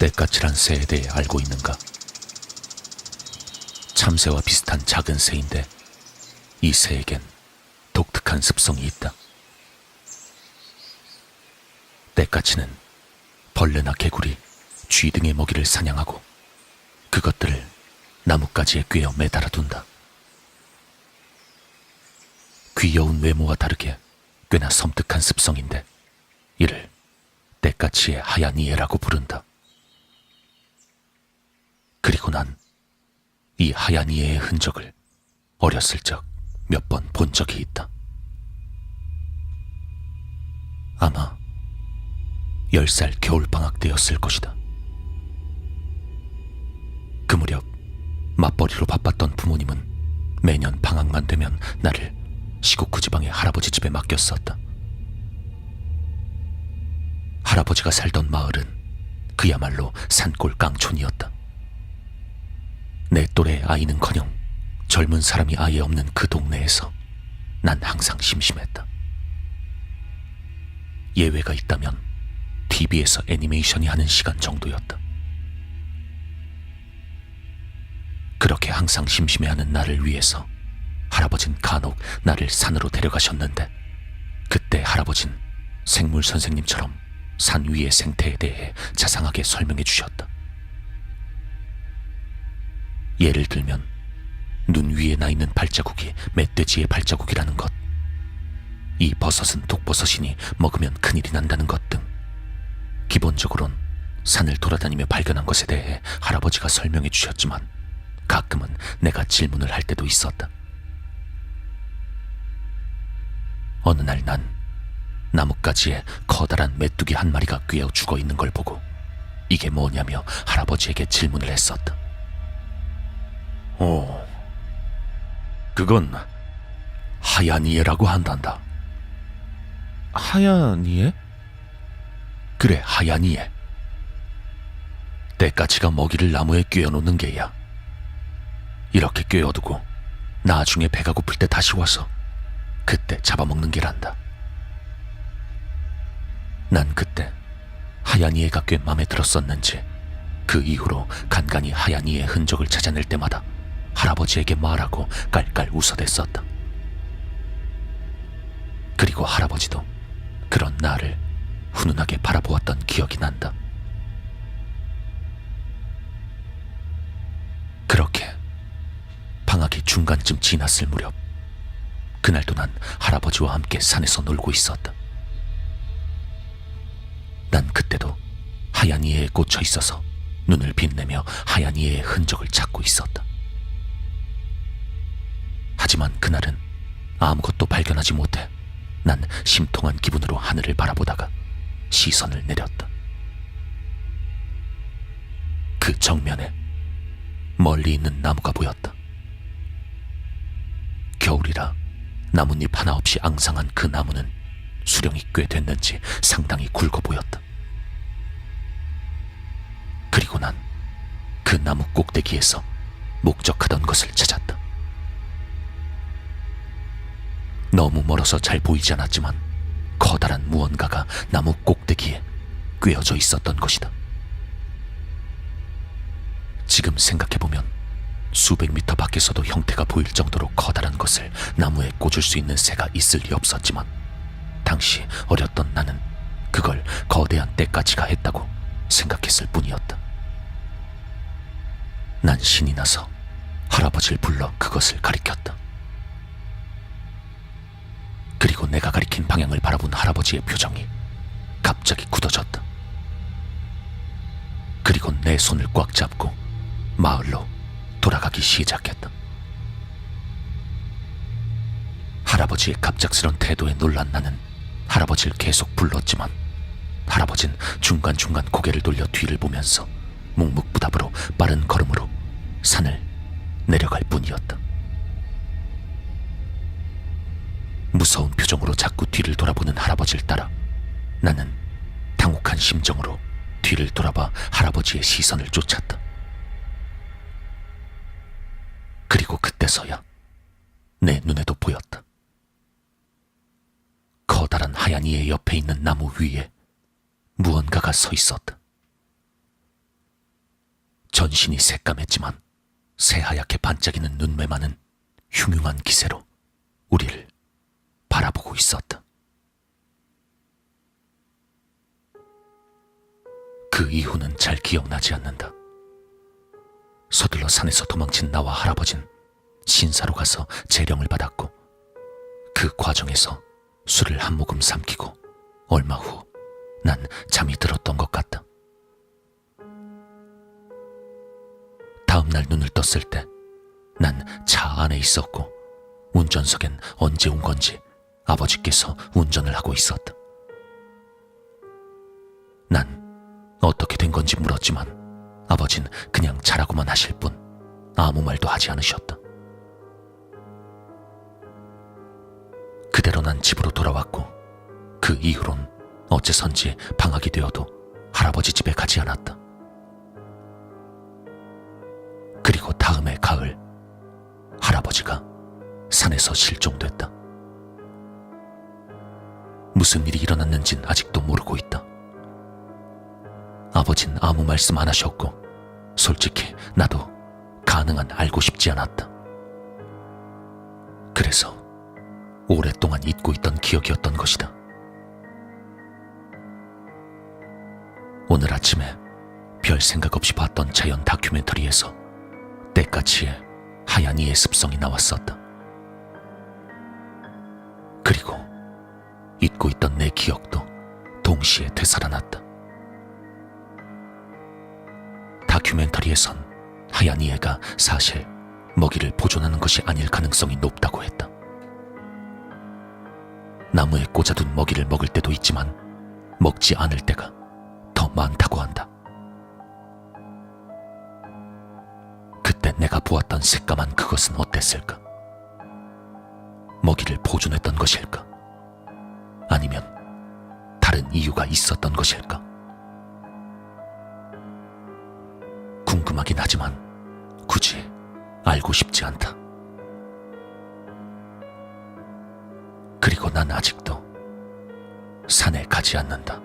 때까칠한 새에 대해 알고 있는가? 참새와 비슷한 작은 새인데 이 새에겐 독특한 습성이 있다. 때까치는 벌레나 개구리, 쥐 등의 먹이를 사냥하고 그것들을 나뭇가지에 꿰어 매달아 둔다. 귀여운 외모와 다르게 꽤나 섬뜩한 습성인데 이를 때까치의 하얀 이해라고 부른다. 그리고 난 이 하얀 이해의 흔적을 어렸을 적 몇 번 본 적이 있다. 아마 열살 겨울방학 때였을 것이다. 그 무렵 맞벌이로 바빴던 부모님은 매년 방학만 되면 나를 시국 그 지방의 할아버지 집에 맡겼었다. 할아버지가 살던 마을은 그야말로 산골 깡촌이었다. 내 또래 아이는커녕 젊은 사람이 아예 없는 그 동네에서 난 항상 심심했다. 예외가 있다면 TV에서 애니메이션이 하는 시간 정도였다. 그렇게 항상 심심해하는 나를 위해서 할아버진 간혹 나를 산으로 데려가셨는데 그때 할아버진 생물 선생님처럼 산 위의 생태에 대해 자상하게 설명해 주셨다. 예를 들면 눈 위에 나 있는 발자국이 멧돼지의 발자국이라는 것, 이 버섯은 독버섯이니 먹으면 큰일이 난다는 것 등 기본적으론 산을 돌아다니며 발견한 것에 대해 할아버지가 설명해 주셨지만 가끔은 내가 질문을 할 때도 있었다. 어느 날 난 나뭇가지에 커다란 메뚜기 한 마리가 꿰어 죽어 있는 걸 보고 이게 뭐냐며 할아버지에게 질문을 했었다. 오, 그건 하얀 이에라고 한단다. 하얀 이에? 그래, 하얀 이에. 때까치가 먹이를 나무에 꿰어놓는 게야. 이렇게 꿰어두고 나중에 배가 고플 때 다시 와서 그때 잡아먹는 게란다. 난 그때 하얀 이에가 꽤 마음에 들었었는지 그 이후로 간간히 하얀 이의 흔적을 찾아낼 때마다 할아버지에게 말하고 깔깔 웃어댔었다. 그리고 할아버지도 그런 나를 훈훈하게 바라보았던 기억이 난다. 그렇게 방학이 중간쯤 지났을 무렵 그날도 난 할아버지와 함께 산에서 놀고 있었다. 난 그때도 하얀 이에 꽂혀 있어서 눈을 빛내며 하얀 이의 흔적을 찾고 있었다. 하지만 그날은 아무것도 발견하지 못해 난 심통한 기분으로 하늘을 바라보다가 시선을 내렸다. 그 정면에 멀리 있는 나무가 보였다. 겨울이라 나뭇잎 하나 없이 앙상한 그 나무는 수령이 꽤 됐는지 상당히 굵어 보였다. 그리고 난 그 나무 꼭대기에서 목적하던 것을 찾았다. 너무 멀어서 잘 보이지 않았지만 커다란 무언가가 나무 꼭대기에 꿰어져 있었던 것이다. 지금 생각해보면 수백 미터 밖에서도 형태가 보일 정도로 커다란 것을 나무에 꽂을 수 있는 새가 있을 리 없었지만 당시 어렸던 나는 그걸 거대한 때까지가 했다고 생각했을 뿐이었다. 난 신이 나서 할아버지를 불러 그것을 가리켰다. 내가 가리킨 방향을 바라본 할아버지의 표정이 갑자기 굳어졌다. 그리고 내 손을 꽉 잡고 마을로 돌아가기 시작했다. 할아버지의 갑작스런 태도에 놀란 나는 할아버지를 계속 불렀지만 할아버진 중간중간 고개를 돌려 뒤를 보면서 묵묵부답으로 빠른 걸음으로 산을 내려갈 뿐이었다. 무서운 표정으로 자꾸 뒤를 돌아보는 할아버지를 따라 나는 당혹한 심정으로 뒤를 돌아봐 할아버지의 시선을 쫓았다. 그리고 그때서야 내 눈에도 보였다. 커다란 하얀 이의 옆에 있는 나무 위에 무언가가 서 있었다. 전신이 새까맸지만 새하얗게 반짝이는 눈매만은 흉흉한 기세로 우리를 바라보고 있었다. 그 이후는 잘 기억나지 않는다. 서둘러 산에서 도망친 나와 할아버진 신사로 가서 재령을 받았고 그 과정에서 술을 한 모금 삼키고 얼마 후 난 잠이 들었던 것 같다. 다음 날 눈을 떴을 때 난 차 안에 있었고 운전석엔 언제 온 건지 아버지께서 운전을 하고 있었다. 난 어떻게 된 건지 물었지만 아버진 그냥 자라고만 하실 뿐 아무 말도 하지 않으셨다. 그대로 난 집으로 돌아왔고 그 이후론 어째선지 방학이 되어도 할아버지 집에 가지 않았다. 그리고 다음해 가을 할아버지가 산에서 실종됐다. 무슨 일이 일어났는진 아직도 모르고 있다. 아버진 아무 말씀 안 하셨고 솔직히 나도 가능한 알고 싶지 않았다. 그래서 오랫동안 잊고 있던 기억이었던 것이다. 오늘 아침에 별 생각 없이 봤던 자연 다큐멘터리에서 때까치의 하얀 이의 습성이 나왔었다. 그리고 잊고 있던 내 기억도 동시에 되살아났다. 다큐멘터리에선 하얀 이애가 사실 먹이를 보존하는 것이 아닐 가능성이 높다고 했다. 나무에 꽂아둔 먹이를 먹을 때도 있지만 먹지 않을 때가 더 많다고 한다. 그때 내가 보았던 새까만 그것은 어땠을까? 먹이를 보존했던 것일까? 아니면 다른 이유가 있었던 것일까? 궁금하긴 하지만 굳이 알고 싶지 않다. 그리고 난 아직도 산에 가지 않는다.